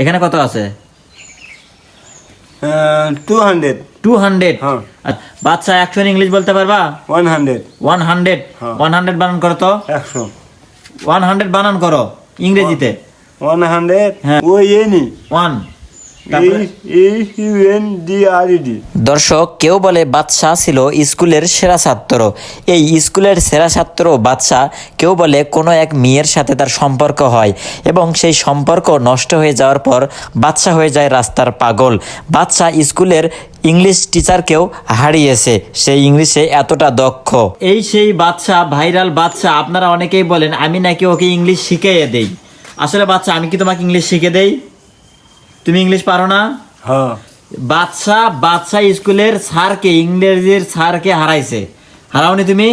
এখানে কত আছে? Two hundred two hundred. বাচ্চা একশো ইংলিশ বলতে পারবা? One hundred one hundred. One hundred বানান করো তো। একশো। ওয়ান হান্ড্রেড বানান করো ইংরেজিতে। ওয়ান হান্ড্রেড হ্যাঁ। এনি ওয়ান দর্শক কেউ বলে বাদশাহ ছিল স্কুলের সেরা ছাত্র। এই স্কুলের সেরা ছাত্র বাদশাহ কেউ বলে কোনো এক মেয়ের সাথে তার সম্পর্ক হয় এবং সেই সম্পর্ক নষ্ট হয়ে যাওয়ার পর বাদশাহ হয়ে যায় রাস্তার পাগল। বাদশাহ স্কুলের ইংলিশ টিচারকেও হারিয়েছে। সেই ইংলিশে এতটা দক্ষ। এই সেই বাচ্চা ভাইরাল বাচ্চা আপনারা অনেকেই বলেন আমি নাকি ওকে ইংলিশ শিখিয়ে দেই। আসলে বাচ্চা আমি কি তোমাকে ইংলিশ শিখে দেই? তুমি ইংলিশ পারো না? হ্যাঁ। বাচ্চা বাচ্চা স্কুলের স্যারকে ইংরেজির স্যারকে হারাইছে। হারাওনি তুমি?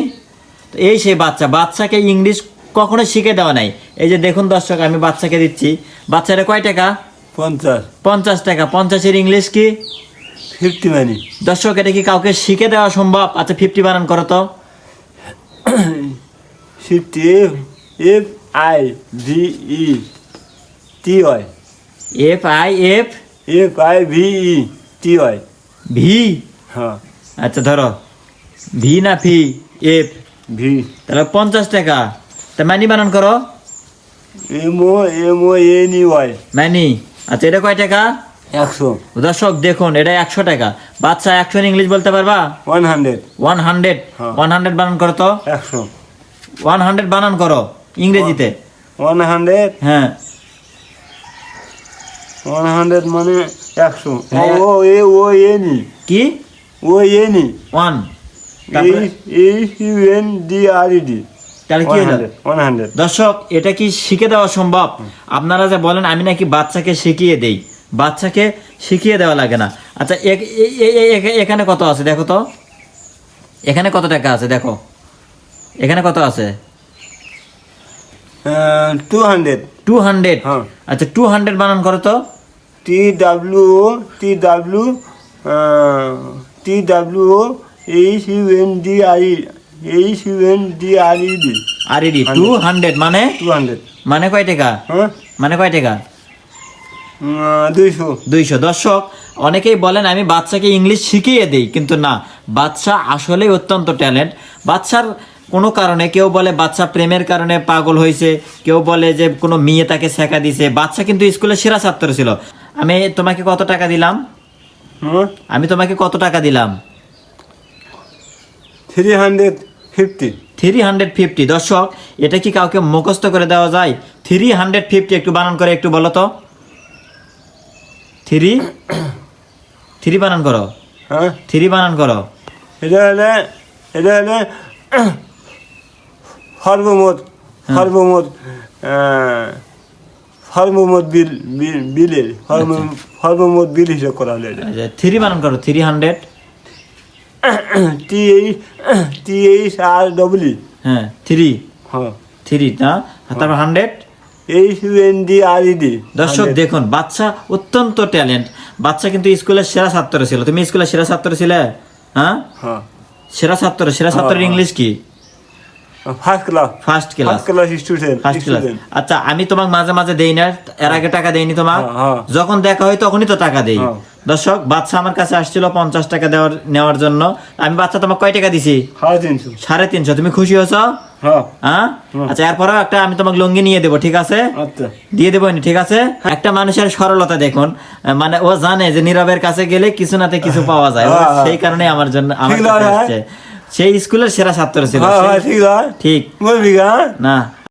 তো এই সেই বাচ্চা বাচ্চাকে ইংলিশ কখনো শিখে দেওয়া নাই। এই যে দেখুন দর্শক আমি বাচ্চাকে দিচ্ছি। বাচ্চাটা কয় টাকা? পঞ্চাশ। পঞ্চাশ টাকা। পঞ্চাশের ইংলিশ কি? ফিফটি মানি দর্শক এটা কি কাউকে শিখে দেওয়া সম্ভব? আচ্ছা ফিফটি বানান করো তো। Fifty F I V E T Y F I F F I V T Y V হ্যাঁ। আচ্ছা ধরো। ভি না ফি এফ ভি তাহলে পঞ্চাশ টাকা। তা মানি বানান করো। M O M O N E Y money আচ্ছা এটা কয় টাকা? একশো। দর্শক দেখুন এটা একশো টাকা। বাচ্চা একশো ইংলিশ বলতে পারবা? One hundred one hundred. One hundred বানান করো তো। একশো। ওয়ান হান্ড্রেড বানান করো ইংরেজিতে। ওয়ান হান্ড্রেড হ্যাঁ। ওয়ান হান্ড্রেড মানে একশো। হ্যাঁ। ও এ ও এন কি? ও এন ওয়ান তাহলে কি হলো? দর্শক এটা কি শিখে দেওয়া সম্ভব? আপনারা যে বলেন আমি নাকি বাচ্চাকে শিখিয়ে দেই। বাচ্চাকে শিখিয়ে দেওয়া লাগে না। আচ্ছা এখানে কত আছে দেখো তো? এখানে কত টাকা আছে দেখো? এখানে কত আছে? Two hundred two hundred. আচ্ছা টু হান্ড্রেড বানান করো তো। T W T W T W O H U N D I H U N D R E D R E D two hundred মানে? টু হান্ড্রেড মানে কয় টাকা? হ্যাঁ? মানে কয় টাকা? দুইশো। দুইশো। দর্শক অনেকেই বলেন আমি বাচ্চাকে ইংলিশ শিখিয়ে দিই কিন্তু না বাচ্চা আসলেই অত্যন্ত ট্যালেন্ট বাচ্চার কোনো কারণে কেউ বলে বাচ্চা প্রেমের কারণে পাগল হয়েছে কেউ বলে যে কোনো মেয়ে তাকে শেখা দিছে। বাচ্চা কিন্তু স্কুলে সেরা ছাত্র ছিল। আমি তোমাকে কত টাকা দিলাম? হ্যাঁ আমি তোমাকে কত টাকা দিলাম? Three hundred fifty three hundred fifty দর্শক এটা কি কাউকে মুখস্থ করে দেওয়া যায়? থ্রি হান্ড্রেড ফিফটি একটু বানান করে একটু বলো তো। থ্রি থ্রি বানান করো। হ্যাঁ। থ্রি বানান করো। এটা হলে এটা হলে সর্বমোট সর্বমোট সর্বমোট বিল বিল- বিলের সর্ব- সর্বমোট বিল হিসাব করা হলে এটা থ্রি বানান করো three hundred T H T H R W হ্যাঁ থ্রি হ্যাঁ থ্রি না তারপর hundred H U N D R E D দর্শক দেখুন বাচ্চা অত্যন্ত ট্যালেন্ট বাচ্চা কিন্তু স্কুলের সেরা ছাত্র ছিল। তুমি স্কুলের সেরা ছাত্র ছিলে? হ্যাঁ? হ্যাঁ। সেরা ছাত্র সেরা ছাত্রের হ্যাঁ, ইংলিশ কি? First class first class class student first class আচ্ছা আমি তোমাকে মাঝে মাঝে দেই না এর আগে টাকা দেইনি তোমার হ্যাঁ, হ্যাঁ। যখন দেখা হয় তখনই তো টাকা দেই। হ্যাঁ। দর্শক বাচ্চা আমার কাছে আসছিল পঞ্চাশ টাকা দেওয়ার নেওয়ার জন্য। আমি বাচ্চা তোমাকে কয় টাকা দিছি? সাড়ে তিনশো। তুমি খুশি হয়েছো? হ্যাঁ। আচ্ছা এরপরেও একটা আমি তোমাকে লুঙ্গি নিয়ে দেবো ঠিক আছে? আচ্ছা। দিয়ে দেবো ঠিক আছে? একটা মানুষের সরলতা দেখুন। মানে ও জানে যে নীরবের কাছে গেলে কিছু নাতে কিছু পাওয়া যায়। সেই কারণে আমার জন্য আমার? আসছে। সেই স্কুলের সেরা ছাত্র ছিল হ্যাঁ হ্যাঁ ঠিক বলবি না।